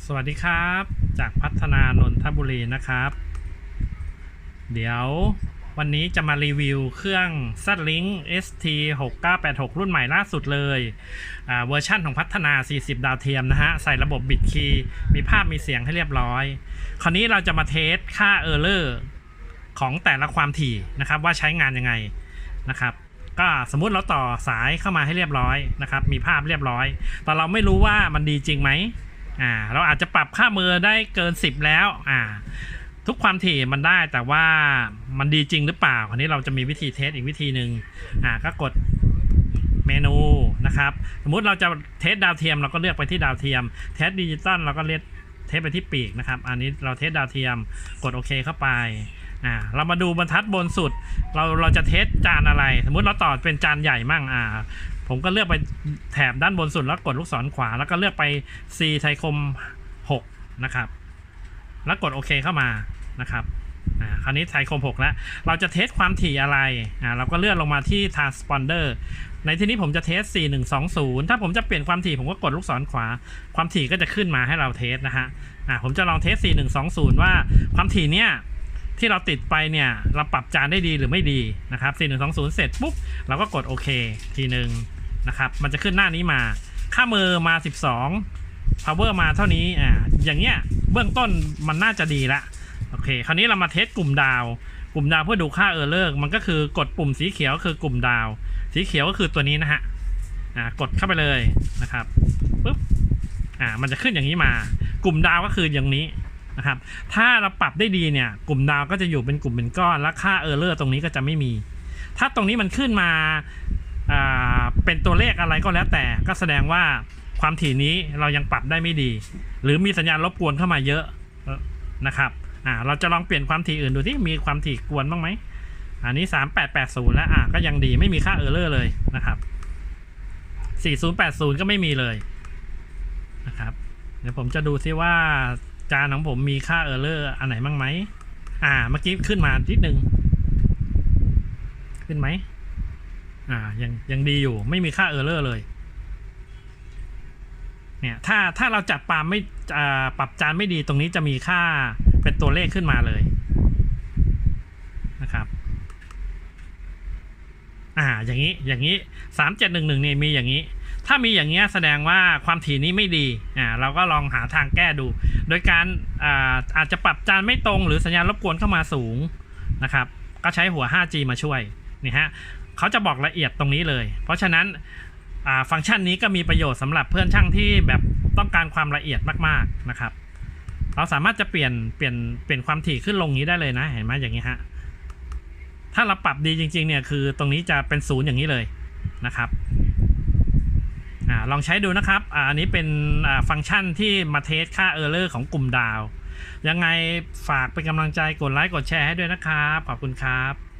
สวัสดีครับ จากพัฒนานนทบุรีนะครับ เดี๋ยววันนี้จะมารีวิวเครื่อง z l i n k ST 6986รุ่นใหม่ล่าสุดเลยอ่าเวอร์ชั่นของพัฒนา 40 ดาวเทียมนะฮะ ใส่ระบบบิตคีย์มีภาพมีเสียงให้เรียบร้อย คราวนี้เราจะมาเทสค่าเออร์เลอร์ของแต่ละความถี่นะครับ ว่าใช้งานยังไงนะครับก็สมมุติเราต่อสายเข้ามาให้เรียบร้อยนะครับ มีภาพเรียบร้อย แต่เราไม่รู้ว่ามันดีจริงไหม อ่าเราอาจจะปรับค่ามือได้เกิน 10 แล้วอ่าทุกความถี่มันได้แต่ว่ามันดีจริงหรือเปล่าอันนี้เราจะมีวิธีเทสอีกวิธีหนึ่งอ่าก็กดเมนูนะครับสมมุติเราจะเทสดาวเทียมเราก็เลือกไปที่ดาวเทียมเทสดิจิตอลเราก็เลือกเทสไปที่ปีกนะครับ อันนี้เราเทสดาวเทียมกดโอเคเข้าไปอ่าเรามาดูบรรทัดบนสุด เราเราจะเทสจานอะไร สมมุติเราต่อเป็นจานใหญ่มั่งอ่า ผมก็เลือกไปแถบด้านบนสุดแล้วกดลูกศรขวา แล้วก็เลือกไป C ไทคม 6 นะครับ แล้วกดโอเคเข้ามานะครับอ่าคราวนี้ไทคม 6 แล้ว เราจะเทสความถี่อะไรอ่าเราก็เลื่อนลงมาที่ transponder ในที่นี้ผมจะเทส 4120 ถ้าผมจะเปลี่ยนความถี่ผมก็กดลูกศรขวา ความถี่ก็จะขึ้นมาให้เราเทสนะฮะอ่าผมจะลองเทส 4120 ว่าความถี่เนี้ยที่เราติดไปเนี่ย เราปรับจานได้ดีหรือไม่ดีนะครับ 4120 เสร็จปุ๊บ เราก็กดโอเคทีหนึ่ง นะครับ มันจะขึ้นหน้านี้มา ค่ามือมา 12 power มาเท่านี้ อ่า อย่างเงี้ย เบื้องต้นมันน่าจะดีละ โอเค คราวนี้เรามาเทสกลุ่มดาว กลุ่มดาวเพื่อดูค่าเออร์เลอร์ มันก็คือกดปุ่มสีเขียวคือกลุ่มดาว สีเขียวก็คือตัวนี้นะฮะ อ่า กดเข้าไปเลยนะครับปุ๊บ อ่า มันจะขึ้นอย่างนี้มา กลุ่มดาวก็คืออย่างนี้นะครับ ถ้าเราปรับได้ดีเนี่ย กลุ่มดาวก็จะอยู่เป็นกลุ่มเป็นก้อน และค่าเออร์เลอร์ตรงนี้ก็จะไม่มี ถ้าตรงนี้มันขึ้นมา อ่า เป็นตัวเลขอะไรก็แล้วแต่ก็แสดงว่าความถี่นี้เรายังปรับได้ไม่ดี หรือมีสัญญาณรบกวนเข้ามาเยอะนะครับอ่าเราจะลองเปลี่ยนความถี่อื่นดูที่มีความถี่กวนบ้างไหมอันนี้ 3880 แล้วอะก็ยังดีไม่มีค่าเออร์เลอร์เลยนะครับ 4080 ก็ไม่มีเลยนะครับเดี๋ยวผมจะดูซิว่าจานของผมมีค่าเออร์เลอร์อันไหนบ้างไหมอ่าเมื่อกี้ขึ้นมานิดนึง ขึ้นไหม อ่ายังยังดีอยู่ไม่มีค่าเออร์เลอร์เลย เนี่ยถ้าถ้าเราจัดปามไม่อ่าปรับจานไม่ดีตรงนี้จะมีค่าเป็นตัวเลขขึ้นมาเลยนะครับ อ่าอย่างนี้อย่างนี้สามเจ็ดหนึ่งหนึ่งเนี่ยมีอย่างนี้ ถ้ามีอย่างเงี้ยแสดงว่าความถี่นี้ไม่ดีอ่าเราก็ลองหาทางแก้ดู โดยการอ่าอาจจะปรับจานไม่ตรงหรือสัญญาณรบกวนเข้ามาสูงนะครับ ก็ใช้หัว 5G มาช่วยนี่ฮะ เขาจะบอกละเอียดตรงนี้เลย เพราะฉะนั้นฟังก์ชันนี้ก็มีประโยชน์สำหรับเพื่อนช่างที่แบบต้องการความละเอียดมากๆนะครับ เราสามารถจะเปลี่ยนเปลี่ยนเปลี่ยนความถี่ขึ้นลงนี้ได้เลยนะ เห็นไหมอย่างนี้ฮะถ้าเราปรับดีจริง ๆ เนี่ยคือตรงนี้จะเป็นศูนย์อย่างนี้เลยนะครับอลองใช้ดูนะครับออันนี้เป็นฟังก์ชันที่มาเทสค่าเออร์เลอร์ของกลุ่มดาว ยังไงฝากเป็นกำลังใจกดไลค์กดแชร์ให้ด้วยนะครับ ขอบคุณครับ